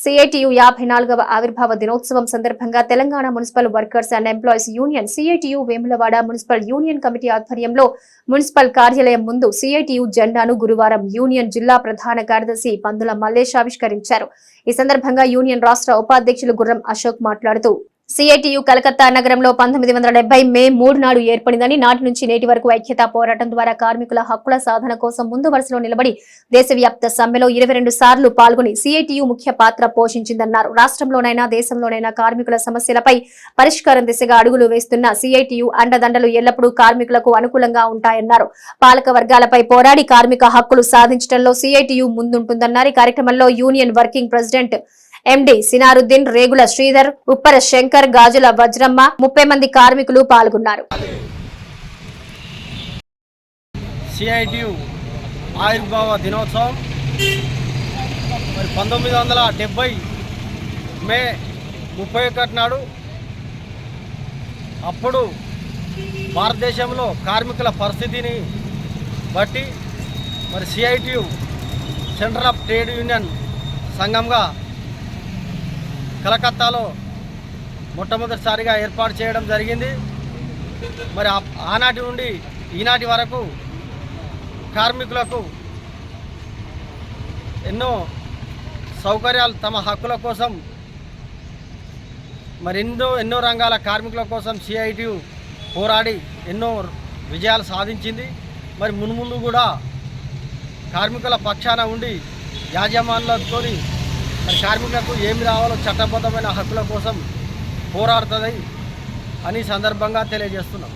CITU యాభై నాలుగవ ఆవిర్భావ దినోత్సవం సందర్భంగా Telangana municipal workers and employees union CITU Vemulawada municipal union committee ఆధ్వర్యంలో మున్సిపల్ కార్యాలయం ముందు సిఐటియు జెండాను గురువారం యూనియన్ జిల్లా ప్రధాన కార్యదర్శి పందుల మల్లేష్ ఆవిష్కరించారు. ఈ సందర్భంగా యూనియన్ రాష్ట్ర ఉపాధ్యక్షులు గుర్రం అశోక్ మాట్లాడుతూ సిఐటియు కలకత్తా నగరంలో పంతొమ్మిది వందల డెబ్బై మే మూడు నాడు ఏర్పడిందని నాటి నుంచి నేటి వరకు ఐక్యతా పోరాటం ద్వారా కార్మికుల హక్కుల సాధన కోసం ముందు వరుసలో నిలబడి దేశవ్యాప్త సమ్మెలో ఇరవై రెండు సార్లు పాల్గొని సిఐటియు ముఖ్య పాత్ర పోషించిందన్నారు. రాష్ట్రంలోనైనా దేశంలోనైనా కార్మికుల సమస్యలపై పరిష్కారం దిశగా అడుగులు వేస్తున్న సిఐటియు అండదండలు ఎల్లప్పుడూ కార్మికులకు అనుకూలంగా ఉంటాయన్నారు. పాలక వర్గాలపై పోరాడి కార్మిక హక్కులు సాధించడంలో సిఐటియు ముందుంటుందన్నారు. ఈ కార్యక్రమంలో union working president MD Sinaruddin Regula Sridhar Uppara Shankar Gajula Vajramma ముప్పై మంది కార్మికులు పాల్గొన్నారు. సిఐటియు దినోత్సవం. మరి పంతొమ్మిది వందల డెబ్భై మే ముప్పై ఒకటి నాడు అప్పుడు భారతదేశంలో కార్మికుల పరిస్థితిని బట్టి మరి CITU center of trade union సంఘంగా కలకత్తాలో మొట్టమొదటిసారిగా ఏర్పాటు చేయడం జరిగింది. మరి ఆనాటి నుండి ఈనాటి వరకు కార్మికులకు ఎన్నో సౌకర్యాలు తమ హక్కుల కోసం మరి ఎన్నో ఎన్నో రంగాల కార్మికుల కోసం సిఐటియు పోరాడి ఎన్నో విజయాలు సాధించింది. మరి మున్ముందు కూడా కార్మికుల పక్షాన ఉండి యాజమాన్లతో మరి కార్మికులకు ఏమి రావాలో చట్టబద్ధమైన హక్కుల కోసం పోరాడుతుంది అని సందర్భంగా తెలియజేస్తున్నాం.